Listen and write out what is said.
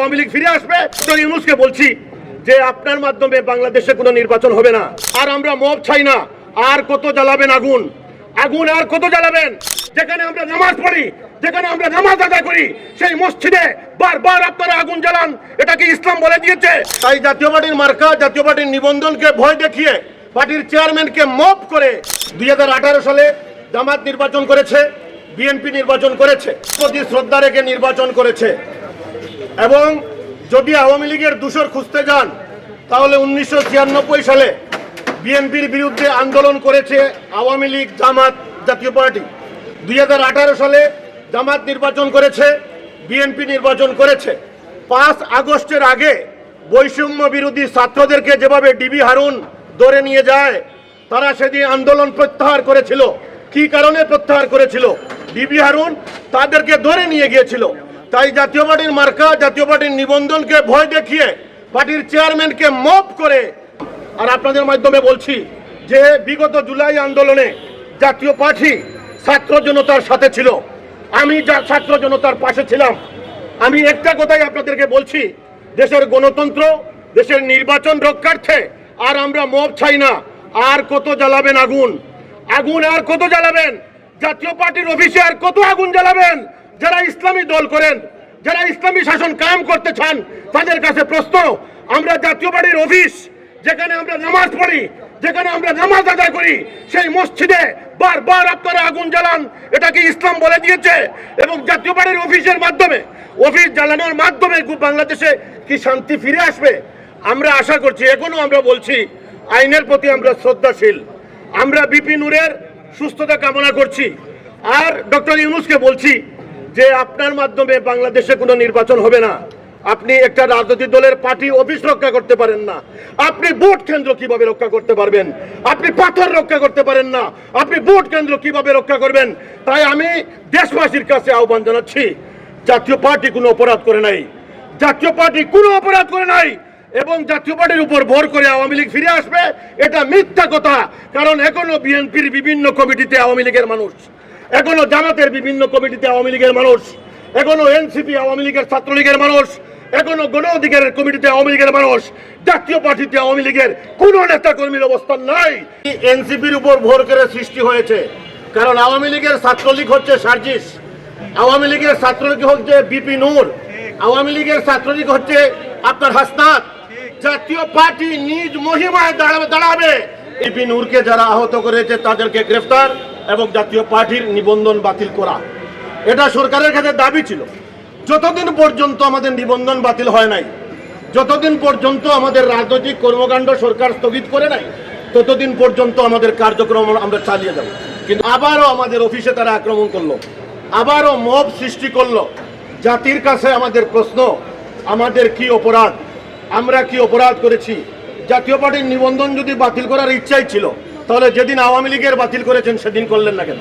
আওয়ামী লীগ ফিরে আসবে? তো ইউনুসকে বলছি যে আপনার মাধ্যমে বাংলাদেশে কোনো নির্বাচন হবে না। আর আমরা মব চাই না। আর কত জ্বালাবেন আগুন? আগুন আর কত জ্বালাবেন? যেখানে আমরা নামাজ পড়ি, যেখানে আমরা নামাজ আদায় করি, সেই মসজিদে বারবার আপনারা আগুন জ্বালান। এটা কি ইসলাম বলে দিয়েছে? তাই জাতীয় পার্টির মার্কা, জাতীয় পার্টির নিবন্ধনকে ভয় দেখিয়ে পার্টির চেয়ারম্যানকে মপ করে দুই হাজার আঠারো সালে জামাত নির্বাচন করেছে, বিএনপি নির্বাচন করেছে, প্রতি শ্রদ্ধা রেখে নির্বাচন করেছে। এবং যদি আওয়ামী লীগের দূষর খুঁজতে যান, তাহলে উনিশশো ছিয়ানব্বই সালে বিএনপির বিরুদ্ধে আন্দোলন করেছে আওয়ামী লীগ জামাত জাতীয় পার্টি। দুই হাজার আঠারো সালে জামাত নির্বাচন করেছে, বিএনপি নির্বাচন করেছে। পাঁচ আগস্টের আগে বৈষম্য বিরোধী ছাত্রদেরকে যেভাবে ডিবি হারুন ধরে নিয়ে যায়, তারা সেদিন আন্দোলন প্রত্যাহার করেছিল। কি কারণে প্রত্যাহার করেছিল? ডিবি হারুন তাদেরকে ধরে নিয়ে গিয়েছিল। তাই জাতীয় পার্টির মার্কা, জাতীয় পার্টির নিবন্ধনকে ভয় দেখিয়ে পার্টির চেয়ারম্যানকে মপ করে। আর আপনাদের মাধ্যমে বলছি যে বিগত জুলাই আন্দোলনে জাতীয় পার্টি ছাত্র জনতার সাথে ছিল। আমি যা ছাত্র জনতার পাশে ছিলাম। আমি একটা কথাই আপনাদেরকে বলছি, দেশের গণতন্ত্র, দেশের নির্বাচন রক্ষার্থে আর আমরা মব চাই না, আর কত জ্বালাবেন আগুন? আগুন আর কত জ্বালাবেন? জাতীয় পার্টির অফিসে আর কত আগুন জ্বালাবেন? যারা ইসলামী দল করেন, যারা ইসলামী শাসন কাম করতে চান, তাদের কাছে প্রশ্ন, আমরা জাতীয় বাড়ির অফিস, যেখানে আমরা নামাজ পড়ি, যেখানে আমরা নামাজ আদায় করি, সেই মসজিদে বারবার আপনারা আগুন জ্বালান, এটা কি ইসলাম বলে দিয়েছে? এবং জাতীয় বাড়ির অফিসের মাধ্যমে, অফিস জ্বালানোর মাধ্যমে বাংলাদেশে কি শান্তি ফিরে আসবে? আমরা আশা করছি, এখনও আমরা বলছি, আইনের প্রতি আমরা শ্রদ্ধাশীল। আমরা বিপি নূরের সুস্থতা কামনা করছি। আর ডক্টর ইউনুসকে বলছি যে আপনার মাধ্যমে বাংলাদেশে কোনো নির্বাচন হবে না, আপনি একটা রাজনৈতিক দলের পার্টি অফিস রক্ষা করতে পারেন না। আপনি ভোট কেন্দ্র কীভাবে রক্ষা করতে পারবেন? আপনি পাথর রক্ষা করতে পারেন না। আপনি ভোট কেন্দ্র কীভাবে রক্ষা করবেন? তাই আমি দেশবাসীর কাছে আহ্বান জানাচ্ছি, জাতীয় পার্টি কোনো অপরাধ করে নাই। জাতীয় পার্টি কোনো অপরাধ করে নাই এবং জাতীয় পার্টির উপর ভর করে আওয়ামী লীগ ফিরে আসবে, এটা মিথ্যা কথা। কারণ এখনও বিএনপির বিভিন্ন কমিটিতে আওয়ামী লীগের মানুষ। এখনও জামাতের বিভিন্ন কমিটিতে আওয়ামী লীগের মানুষ, এখনও এনসিপি আওয়ামী লীগের ছাত্রলীগের মানুষ, এখনও গণ অধিকারের কমিটিতে আওয়ামী লীগের মানুষ, জাতীয় পার্টিতে আওয়ামী লীগের কোন নেতা কর্মীর অবস্থান নাই। এনসিপির উপর ভোর করে সৃষ্টি হয়েছে, কারণ আওয়ামী লীগের ছাত্রলীগ হচ্ছে সার্জিস, আওয়ামী লীগের ছাত্রলীগ হচ্ছে বিপি নূর, আওয়ামী লীগের ছাত্রলীগ হচ্ছে আপনার হাসনাত। জাতীয় পার্টি নিজ মহিমায় দাঁড়াবে দাঁড়াবে। বিপি নূরকে যারা আহত করেছে, তাদেরকে গ্রেফতার। এবং জাতীয় পার্টির নিবন্ধন বাতিল করা। এটা সরকারের কাছে দাবি ছিল। যতদিন পর্যন্ত আমাদের নিবন্ধন বাতিল হয় নাই, যতদিন পর্যন্ত আমাদের রাজনৈতিক কর্মকাণ্ড সরকার স্থগিত করে নাই, ততদিন পর্যন্ত আমাদের কার্যক্রম আমরা চালিয়ে যাব। কিন্তু আবারও আমাদের অফিসে তারা আক্রমণ করল। আবারও মব সৃষ্টি করল। জাতির কাছে আমাদের প্রশ্ন, আমাদের কি অপরাধ? আমরা কি অপরাধ করেছি? জাতীয় পার্টির নিবন্ধন যদি বাতিল করার ইচ্ছাই ছিল তাহলে যেদিন আওয়ামী লীগের বাতিল করেছেন সেদিন করলেন না কেন?